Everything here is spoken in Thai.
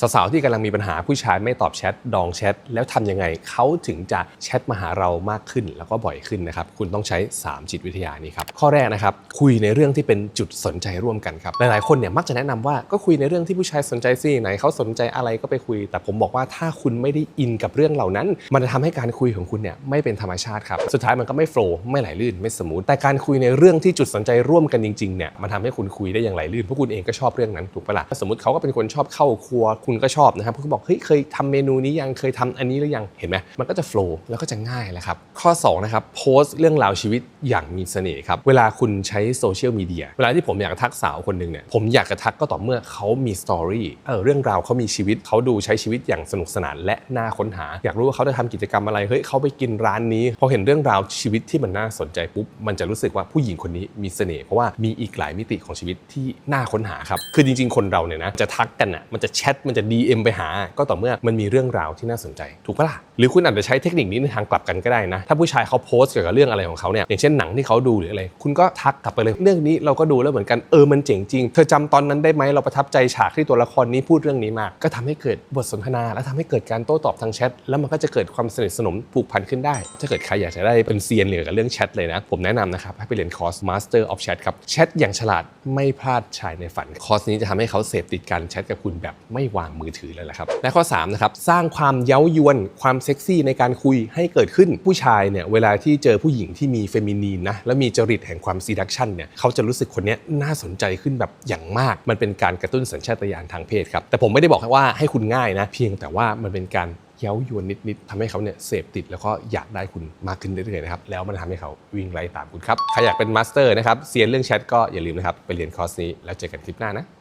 สาวๆที่กำลังมีปัญหาผู้ชายไม่ตอบแชทดองแชทแล้วทำยังไงเขาถึงจะแชทมาหาเรามากขึ้น แล้วก็บ่อยขึ้นนะครับ คุณต้องใช้ 3 จิตวิทยานี้ครับ ข้อแรกนะครับ คุยในเรื่องที่เป็นจุดสนใจร่วมกันครับ หลายๆคนเนี่ยมักจะแนะนำว่าก็คุยในเรื่องที่ผู้ชายสนใจสิไหนเขาสนใจอะไรก็ไปคุย แต่ผมบอกว่าถ้าคุณไม่ได้อินกับเรื่องเหล่านั้น มันจะทำให้การคุยของคุณเนี่ยไม่เป็นธรรมชาติครับสุดท้ายมันก็ไม่โฟล์ไม่ไหลลื่นไม่สมูทแต่การคุยในเรื่องที่จุดสนใจร่วมกันจริงๆเนี่ยมันทำให้คุณคุยได้อย่างไหลลื่นเพราะคุณเองก็ชอบเรื่องนั้นถูกปะล่ะสมมติเขาก็เป็นคนชอบเข้าครัวคุณก็ชอบนะครับคุณก็บอกเฮ้ยเคยทำเมนูนี้ยังเคยทำอันนี้หรือยังเห็นไหมมันก็จะโฟล์แล้วก็จะง่ายแหละครับข้อสองนะครับโพสต์เรื่องราวชีวิตอย่างมีเสน่ห์ครับเวลาคุณใช้โซเชียลมีเดียเวลาที่ผมอยากทักสาวคนหนึ่งเนี่ยผมอยากจะทักก็ต่อเมื่อเขามีสตอรี่เออเรื่องราวเขามีชีวิตเขาดูใช้ชีวิตอย่างสนุกสนานและน่าค้นหา อยากรู้ว่าเขาจะทำกิจกรรมอะไรเฮ้ยเขาไปกินร้านนี้พอเห็นเรื่องราวชีวิตที่มันน่าสนใจปุ๊บมันจะรู้สึกว่าผู้หญิงคนนี้มีเสน่ห์เพราะว่ามีอีกหลายมิติของชีวิตที่น่าค้นหาครับคือจริง ๆ คนเราเนี่ยนะจะทักกันอะมันจะแชทมันจะ DM ไปหา ก็ต่อเมื่อมันมีเรื่องราวที่น่าสนใจ ถูกปะล่ะหรือคุณอาจจะใช้เทคนิคนี้ในทางกลับกันก็ได้นะ ถ้าผู้ชายเขาโพสต์เกี่ยวกับเรื่องอะไรของเขาเนี่ยอย่างเช่นหนังที่เขาดูหรืออะไร คุณก็ทักกลับไปเลยเรื่องนี้เราก็ดูแล้วเหมือนกันเออมันเจ๋งจริงเธอจำตอนนั้นได้ไหมเราประทับใจฉากที่ตัวละครนี้พูดเรื่องนี้มาก ก็ทำให้เกิดบทสนทนา และทำให้เกิดการโต้ตอบทางแชทแล้วมันก็จะเกิดความสนิทสนมผูกพันขึ้นได้ ถ้าเกิดใครอยากจะได้เป็นเซียนเกี่ยวกับเรื่องแชทเลยนะผมแนะนำนะครับให้ไปเรียนคอร์ส Master of Chat ครับแชทอย่างฉลาดไม่พลาดชายในฝันคอร์สนี้จะทำให้เขาเสพติดการแชทกับคุณแบบไม่วางมือถือเลยแหละครับ และข้อ3นะครับสร้างความเย้ายวนความเซ็กซี่ในการคุยให้เกิดขึ้นผู้ชายเนี่ยเวลาที่เจอผู้หญิงที่มีเฟมินีนนะแล้วมีจริตแห่งความซีดักชันเนี่ยเขาจะรู้สึกคนนี้น่าสนใจขึ้นแบบอย่างมาก มันเป็นการกระตุ้นสัญชาตญาณทางเพศครับแต่ผมไม่ได้บอกว่าให้คุณง่ายนะ เพียงแต่ว่ามันเป็นการเย้ายวนนิดๆทำให้เขาเนี่ยเสพติดแล้วก็อยากได้คุณมากขึ้นเรื่อยๆนะครับ แล้วมันทำให้เขาวิ่งไล่ตามคุณครับ ใครอยากเป็นมาสเตอร์นะครับเซียนเรื่องแชทก็อย่าลืมนะครับ ไปเรียนคอร์สนี้แล้วเจอกันคลิปหน้านะ